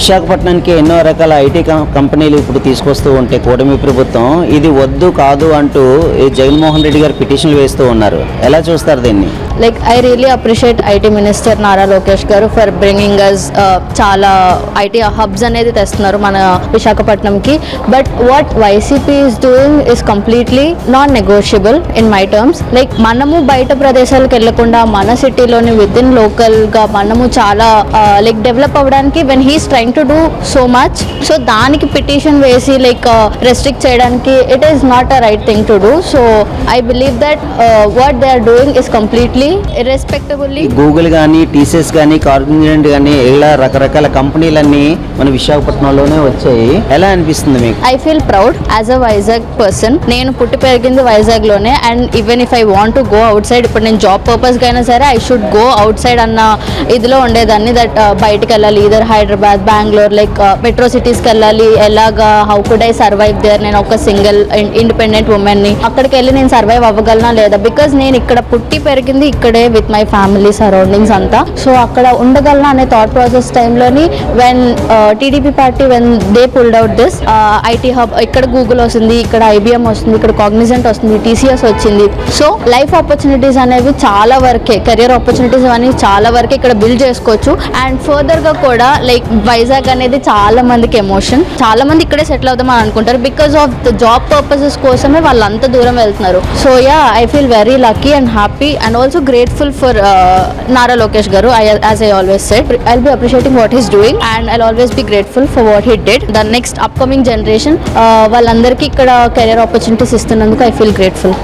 విశాఖపట్నానికి ఎన్నో రకాల ఐటీ కంపెనీలు ఇప్పుడు తీసుకొస్తూ ఉంటే కూటమి ప్రభుత్వం ఇది వద్దు కాదు అంటూ జగన్మోహన్ రెడ్డి గారు పిటిషన్లు వేస్తూ ఉన్నారు. ఎలా చూస్తారు దీన్ని? Like I really appreciate IT minister Nara Lokesh garu for bringing అస్ చాలా ఐటీ హబ్స్ అనేది తెస్తున్నారు మన విశాఖపట్నంకి. But what YCP is doing is completely non negotiable in my terms like మనము బయట ప్రదేశాలకు వెళ్ళకుండా మన సిటీలోని విత్ ఇన్ లోకల్గా మనము చాలా uh, లైక్ డెవలప్ అవ్వడానికి when he's trying to do so much so దానికి పిటిషన్ వేసి లైక్ రెస్ట్రిక్ట్ చేయడానికి it is not a right thing to do so I believe that what they are doing is completely irrespectably Google కానీ TCS కానీ Cognizant కానీ ఇలా రకరకాల కంపెనీలన్నీ మన విశాఖపట్నంలోనే వచ్చాయి. ఎలా అనిపిస్తుంది మీకు? I feel proud as a Vizag person నేను పుట్టి పెరిగింది వైజాగ్లోనే and even if I want to go outside ఇప్పుడు నేను జాబ్ పర్పస్ అయినా సరే I should go outside అన్న ఇదిలో ఉండేదాన్ని దట్ బయటికి వెళ్ళాలి. Either Hyderabad Bengaluru like metro సిటీస్కి వెళ్ళాలి ఎలాగా? How could I survive there నేను ఒక సింగిల్ ఇండిపెండెంట్ ఉమెన్ని అక్కడికి వెళ్ళి నేను సర్వైవ్ అవ్వగలనా లేదా? బికాజ్ నేను ఇక్కడ పుట్టి పెరిగింది ఇక్కడే విత్ మై ఫ్యామిలీ సరౌండింగ్స్ అంతా. సో అక్కడ ఉండగలనా అనే థాట్ ప్రాసెస్ టైంలోని when TDP party when they pulled out this IT hub ఇక్కడ గూగుల్ వస్తుంది ఇక్కడ ఐబిఎం వస్తుంది ఇక్కడ కాగ్నిజెంట్ వస్తుంది టీసీఎస్ వచ్చింది. సో లైఫ్ ఆపర్చునిటీస్ అనేవి చాలా వరకే కెరియర్ ఆపర్చునిటీస్ అనేవి చాలా వరకే ఇక్కడ బిల్డ్ చేసుకోవచ్చు. అండ్ ఫర్దర్గా కూడా లైక్ వైజాగ్ అనేది చాలా మందికి ఎమోషన్ చాలా మంది ఇక్కడే సెటిల్ అవుదామని అనుకుంటారు. Because of the job purposes కోసమే వాళ్ళు అంత దూరం వెళ్తున్నారు. So ya I feel very lucky and happy and also grateful for Nara Lokesh garu I as I always said I'll be appreciating what he's doing and I always be grateful for what he did the next upcoming generation వాళ్ళందరికీ ఇక్కడ career opportunities ఇస్తున్నందుకు I feel grateful